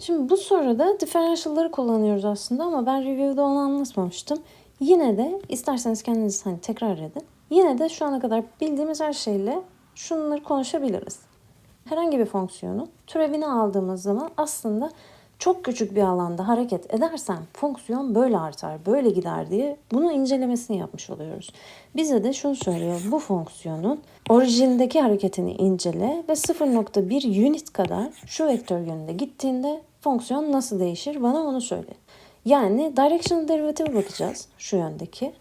Şimdi bu soruda differential'ları kullanıyoruz aslında ama ben review'da onu anlatmamıştım. Yine de isterseniz kendiniz hani tekrar edin. Yine de şu ana kadar bildiğimiz her şeyle şunları konuşabiliriz. Herhangi bir fonksiyonun türevini aldığımız zaman aslında çok küçük bir alanda hareket edersem fonksiyon böyle artar, böyle gider diye bunun incelemesini yapmış oluyoruz. Bize de şunu söylüyor. Bu fonksiyonun orijindeki hareketini incele ve 0.1 unit kadar şu vektör yönünde gittiğinde fonksiyon nasıl değişir? Bana onu söyle. Yani directional derivative bakacağız şu yöndeki.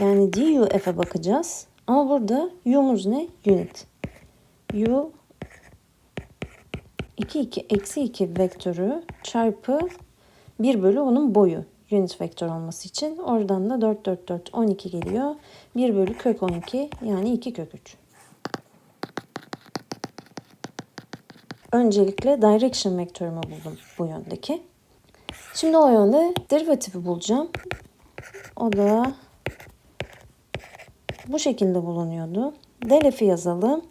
Yani du f'e bakacağız. Ama burada u'muz ne? Unit. u 2 2 eksi 2 vektörü çarpı 1 bölü onun boyu unit vektör olması için. Oradan da 4 4 4 12 geliyor. 1 bölü kök 12 yani 2 kök 3. Öncelikle direction vektörümü buldum bu yöndeki. Şimdi o yönde derivatifi bulacağım. O da bu şekilde bulunuyordu. Del f'i yazalım.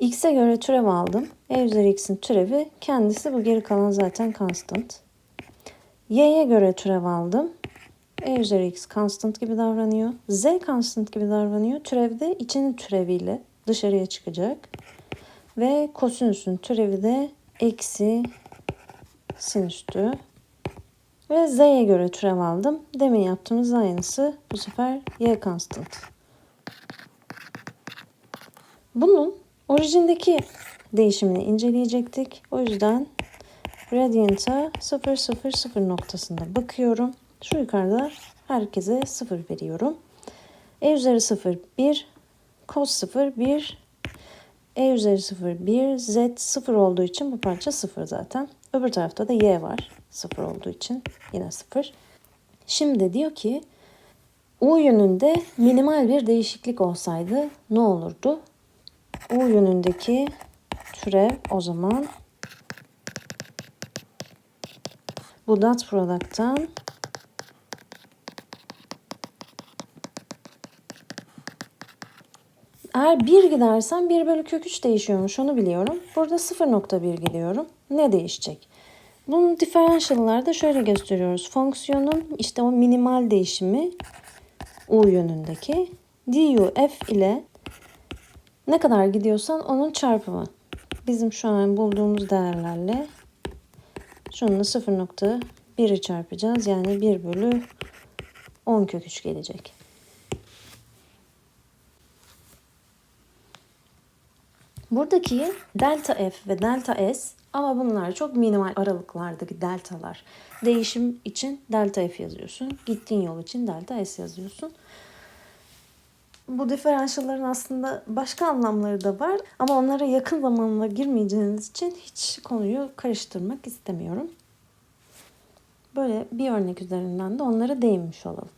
X'e göre türev aldım. E üzeri x'in türevi kendisi bu geri kalan zaten constant. Y'ye göre türev aldım. E üzeri x constant gibi davranıyor. Z constant gibi davranıyor. Türevde içinin türeviyle dışarıya çıkacak. Ve kosinüsün türevi de eksi sinüstü. Ve z'ye göre türev aldım. Demin yaptığımız aynısı. Bu sefer y constant. Bunun orijindeki değişimini inceleyecektik. O yüzden gradient'a 0 0 0 noktasında bakıyorum. Şu yukarıda herkese 0 veriyorum. E üzeri 0 1 cos 0 1 E üzeri 0 1 Z 0 olduğu için bu parça 0 zaten. Öbür tarafta da Y var. 0 olduğu için yine 0. Şimdi diyor ki U yönünde minimal bir değişiklik olsaydı ne olurdu? U yönündeki türev o zaman bu dot product'tan Eğer 1 gidersem 1 bölü kök 3 değişiyormuş onu biliyorum. Burada 0.1 gidiyorum. Ne değişecek? Bunu differential'larda şöyle gösteriyoruz. Fonksiyonun işte o minimal değişimi u yönündeki du f ile ne kadar gidiyorsan onun çarpımı. Bizim şu an bulduğumuz değerlerle şununla 0.1'i çarpacağız. Yani 1 bölü 10 kök 3 gelecek. Buradaki delta f ve delta s ama bunlar çok minimal aralıklardaki deltalar. Değişim için delta f yazıyorsun. Gittiğin yol için delta s yazıyorsun. Bu diferansiyellerin aslında başka anlamları da var ama onlara yakın zamanla girmeyeceğiniz için hiç konuyu karıştırmak istemiyorum. Böyle bir örnek üzerinden de onlara değinmiş olalım.